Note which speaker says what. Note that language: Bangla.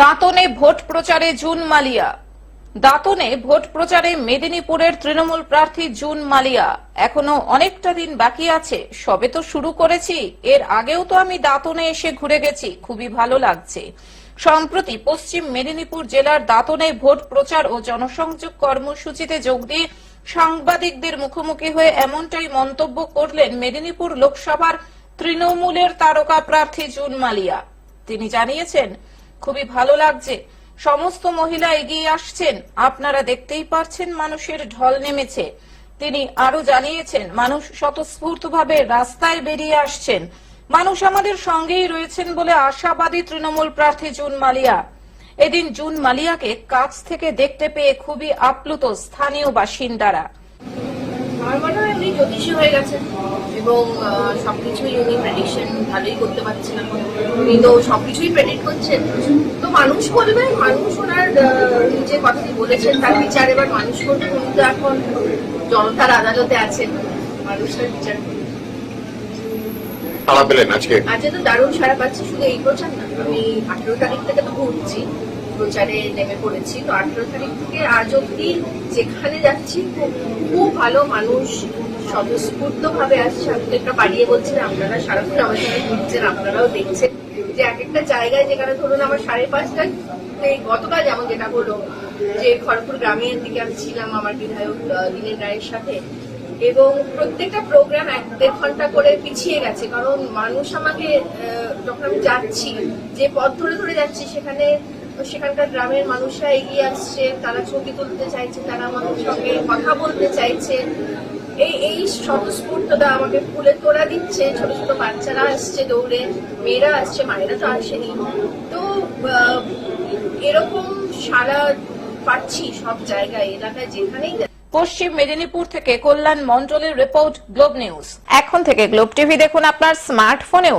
Speaker 1: দাঁতনে ভোট প্রচারে জুন মালিয়া। দাঁতনে ভোট প্রচারে মেদিনীপুরের তৃণমূল প্রার্থী জুন মালিয়া। এখনও অনেকটা দিন বাকি আছে, সবে তো শুরু করেছি। এর আগেও তো আমি দাঁতনে এসে ঘুরে গেছি, খুবই ভালো লাগছে। সম্প্রতি পশ্চিম মেদিনীপুর জেলার দাঁতনে ভোট প্রচার ও জনসংযোগ কর্মসূচিতে যোগ দিয়ে সাংবাদিকদের মুখোমুখি হয়ে এমনটাই মন্তব্য করলেন মেদিনীপুর লোকসভার তৃণমূলের তারকা প্রার্থী জুন মালিয়া। তিনি জানিয়েছেন খুবই ভালো লাগছে। সমস্ত মহিলা এগিয়ে আসছেন। আপনারা দেখতেই পারছেন মানুষের ঢল নেমেছে। তিনি আরও জানিয়েছেন, মানুষ স্বতঃস্ফূর্তভাবে রাস্তায় বেরিয়ে আসছেন। মানুষ আমাদের সঙ্গেই রয়েছেন বলে আশাবাদী তৃণমূল প্রার্থী জুন মালিয়া। এদিন জুন মালিয়াকে কাছ থেকে দেখতে পেয়ে খুবই আপ্লুত স্থানীয় বাসিন্দারা।
Speaker 2: আমার মনে হয় উনি জ্যোতিষী হয়ে গেছেন এবং সবকিছুই উনি প্রেডিকশন ভালোই করতে পারছেন এখন উনি তো সবকিছুই প্রেডিক্ট করছেন। তো মানুষ বলবে মানুষ ওনার যে কথাটি বলেছেন তার বিচার এবার মানুষ করবে। উনি তো এখন জনতার আদালতে আছেন মানুষের বিচার করবে।
Speaker 3: পেলেন আজকে।
Speaker 2: আজকে তো দারুণ সারা পাচ্ছি শুধু এই প্রচার না আমি আঠেরো তারিখ থেকে তো ঘুরছি প্রচারে নেমে পড়েছি। তো আঠেরো তারিখ থেকে আজ অব্দি যেখানে যাচ্ছি খুব ভালো মানুষ স্বতঃস্ফূর্ত ভাবে আসছে। আমি একটা বাড়িয়ে বলছি না, আপনারা সারাক্ষণ আমার সঙ্গে ঘুরছেন আপনারাও দেখছেন যে এক একটা জায়গায় যেখানে ধরুন আমার সাড়ে পাঁচটায় এই গতকাল যেমন যেটা হলো যে খড়গপুর গ্রামের দিকে আমি ছিলাম আমার বিধায়ক দিনের রায়ের সাথে। এবং প্রত্যেকটা প্রোগ্রাম এক দেড় ঘণ্টা করে পিছিয়ে গেছে কারণ মানুষ আমাকে যখন আমি যাচ্ছি যে পথ ধরে ধরে যাচ্ছি সেখানে সেখানকার গ্রামের মানুষরা এগিয়ে আসছে, তারা ছবি তুলতে চাইছে, তারা আমাদের সঙ্গে কথা বলতে চাইছে। এই এই স্বতঃস্ফূর্ততা আমাকে ফুলে তোড়া দিচ্ছে। ছোট ছোট বাচ্চারা আসছে দৌড়ে, মেয়েরা আসছে, মায়েরা তো আসেনি। তো এরকম সারা পাচ্ছি সব জায়গায়, এলাকায় যেখানেই
Speaker 1: পশ্চিম মেদিনীপুর থেকে কল্যাণ মন্ডলের রিপোর্ট গ্লোব নিউজ। এখন থেকে গ্লোব টিভি দেখুন আপনার স্মার্টফোনেও।